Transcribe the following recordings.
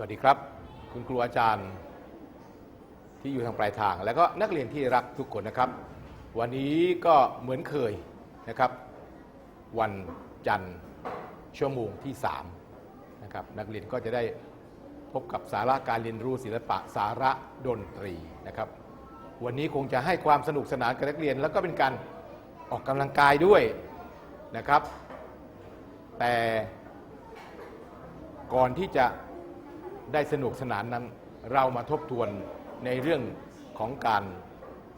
สวัสดีครับ คุณครูอาจารย์ ที่อยู่ทางปลายทาง แล้วก็นักเรียนที่รักทุกคนนะครับ วันนี้ก็เหมือนเคยนะครับ วันจันทร์ชั่วโมงที่3นะครับนักเรียนก็จะได้พบกับสาระการเรียนรู้ศิลปะสาระดนตรีนะครับ วันนี้คงจะให้ความสนุกสนานกับนักเรียน แล้วก็เป็นการออกกำลังกายด้วยนะครับ แต่ก่อนที่จะ ได้สนุกสนานนั้น เรามาทบทวนในเรื่องของการ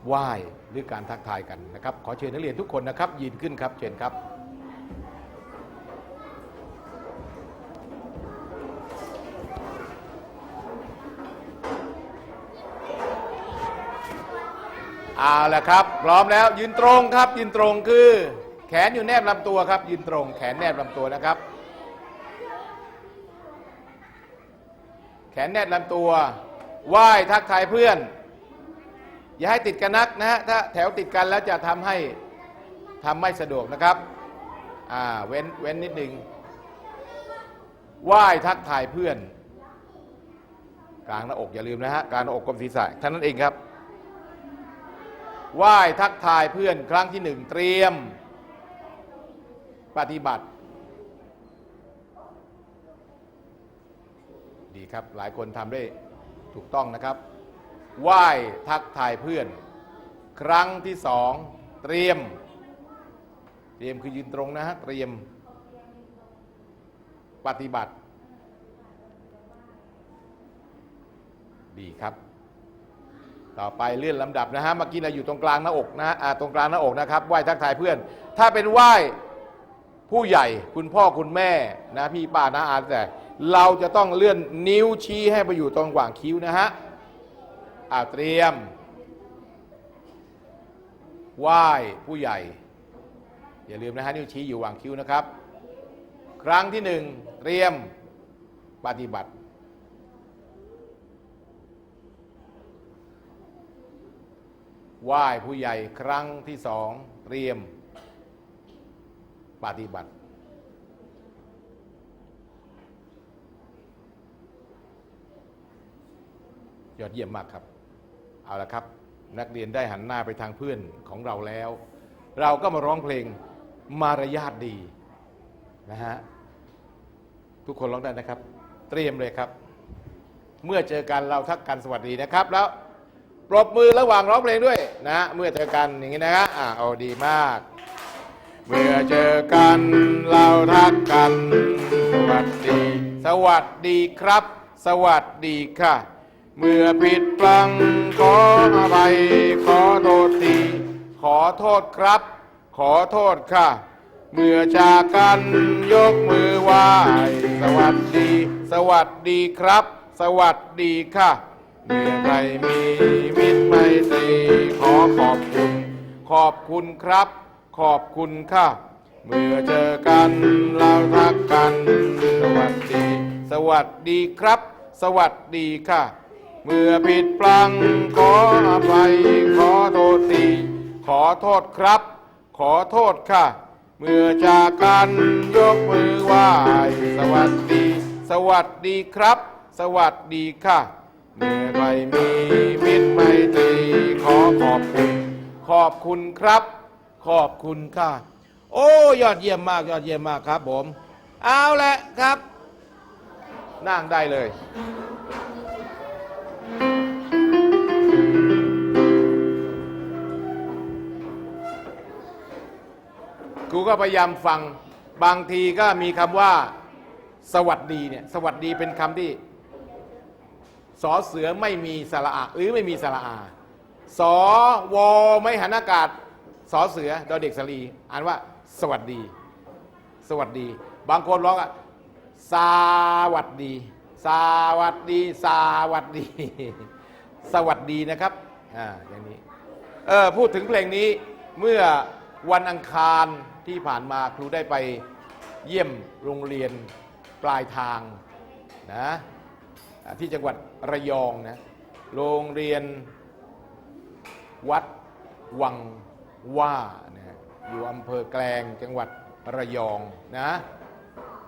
ไหว้หรือการทักทายกันนะครับ ขอเชิญนักเรียนทุกคนนะครับ ยืนขึ้นครับเชิญครับเอาละครับ พร้อมแล้วยืนตรงครับ ยืนตรงคือ แขนอยู่แนบลำตัวครับ ยืนตรง แขนแนบลำตัวนะครับ แข นแนบลำตัวไหว้ทักทายเพื่อน อย่าให้ติดกันนักนะฮะถ้าแถวติดกันแล้วจะทำให้ทำไม่สะดวกนะครับอ่าเว้นเว้นนิดหนึ่งไหว้ทักทายเพื่อน กลางหน้าอกอย่าลืมนะฮะกลางหน้าอกกลมศีรษะท่านั้นเองครับไหว้ทักทายเพื่อนครั้งที่หนึ่งเตรียม ปฏิบัติ ดีครับ หลายคนทำได้ถูกต้องนะครับ ไหว้ทักทายเพื่อน ครั้งที่สองเตรียม เตรียมคือยืนตรงนะฮะ เตรียม ปฏิบัติ ดีครับ ต่อไปเลื่อนลำดับนะฮะ เมื่อกี้เราอยู่ตรงกลางหน้าอกนะฮะอ่าตรงกลางหน้าอกนะครับ ไหว้ทักทายเพื่อน ถ้าเป็นไหว้ผู้ใหญ่คุณพ่อคุณแม่นะพี่ป้านะอาแต่ เราจะต้องเลื่อนนิ้วชี้ให้ไปอยู่ตรงหว่างคิ้วนะฮะอ่าเตรียม ไหว้ผู้ใหญ่ อย่าลืมนะฮะนิ้วชี้อยู่หว่างคิ้วนะครับ ครั้งที่หนึ่งเตรียมปฏิบัติไหว้ผู้ใหญ่ครั้งที่สองเตรียม ปฏิบัติ ยอดเยี่ยมมากครับ เอาละครับ นักเรียนได้หันหน้าไปทางเพื่อนของเราแล้ว เราก็มาร้องเพลงมารยาทดีนะฮะทุกคนร้องได้นะครับ เตรียมเลยครับ เมื่อเจอกันเราทักกันสวัสดีนะครับ แล้วปรบมือระหว่างร้องเพลงด้วยนะ เมื่อเจอกันอย่างนี้นะฮะอ่าโอ้ดีมาก เมื่อเจอกันเราทักกัน สวัสดี สวัสดีครับ สวัสดีค่ะ เมื่อผิดพลังขออภัยขอโทษที ขอโทษครับ ขอโทษค่ะ เมื่อจากกันยกมือไหว้สวัสดี สวัสดีครับ สวัสดีค่ะเมื่อใครมีมิตรไมตรีขอขอบคุณ ขอบคุณครับ ขอบคุณค่ะ เมื่อเจอกันเราทักกัน สวัสดี สวัสดีครับ สวัสดีค่ะ เมื่อผิดพลังขออภัยขอโทษทีขอโทษครับ ขอโทษค่ะ เมื่อจากกันยกมือไหว้สวัสดี สวัสดีครับ สวัสดีค่ะ เมื่อใครมีมิตรไมตรีขอขอบคุณ ขอบคุณครับ ขอบคุณค่ะ โอ้ยอดเยี่ยมมากยอดเยี่ยมมากครับผม เอาละครับ นั่งได้เลย ครูก็พยายามฟังบางทีก็มีคำว่า สวัสดีเนี่ยสวัสดีเป็นคำที่สอเสือไม่มีสระอาหรือไม่มีสระอาสอวอไม่หันอากาศสอเสือดอเด็กสลีอ่านว่า สวัสดี สวัสดี บางคนร้องอะสวัสดี สวัสดี สวัสดี สวัสดีนะครับอ่าอย่างนี้เออพูดถึงเพลงนี้เมื่อ วันอังคารที่ผ่านมาครูได้ไปเยี่ยมโรงเรียนปลายทางนะที่จังหวัดระยองนะโรงเรียนวัดวังว่านะอยู่อำเภอแกลงจังหวัดระยองนะ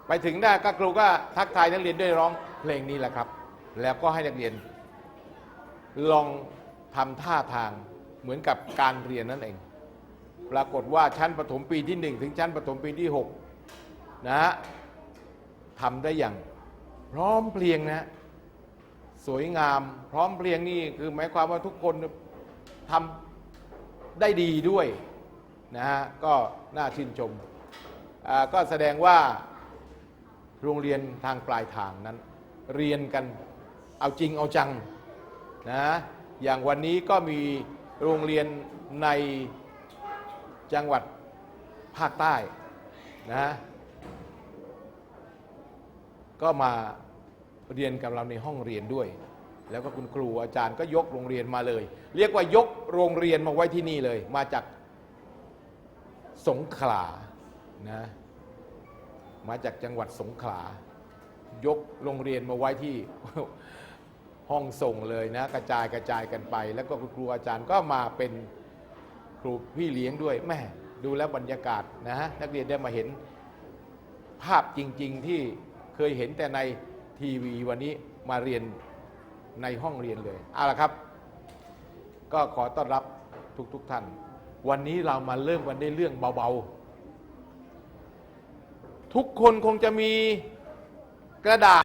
ไปถึงได้ก็ครูก็ทักทายนักเรียนด้วยร้องเพลงนี้แหละครับ แล้วก็ให้นักเรียน ลองทำท่าทางเหมือนกับการเรียนนั่นเอง ปรากฏว่าชั้นประถมปีที่ 1 ถึงชั้นประถมปีที่ 6 นะฮะทำได้อย่างพร้อมเพรียงนะสวยงามพร้อมเพรียงนี่คือหมายความว่าทุกคนทำได้ดีด้วยนะฮะก็น่าชื่นชมก็แสดงว่าโรงเรียนทางปลายทางนั้น เรียนกันเอาจริงเอาจังนะอย่างวันนี้ก็มีโรงเรียนใน จังหวัดภาคใต้นะก็มาเรียนกับเราในห้องเรียนด้วย แล้วก็คุณครูอาจารย์ก็ยกโรงเรียนมาเลย เรียกว่ายกโรงเรียนมาไว้ที่นี่เลย มาจากสงขลานะมาจากจังหวัดสงขลายกโรงเรียนมาไว้ที่ห้องส่งเลยนะ กระจายกระจายกันไป แล้วก็คุณครูอาจารย์ก็มาเป็น ครูพี่เลี้ยงด้วยแม่ดูแล้วบรรยากาศนะฮะนักเรียนได้มาเห็นภาพจริง ๆ ที่เคยเห็นแต่ในทีวีวันนี้มาเรียนในห้องเรียนเลยเอาละครับ ก็ขอต้อนรับทุกๆทท่าน วันนี้เรามาเริ่มกันด้วยเรื่องเบาๆ ทุกคนคงจะมีกระดาษ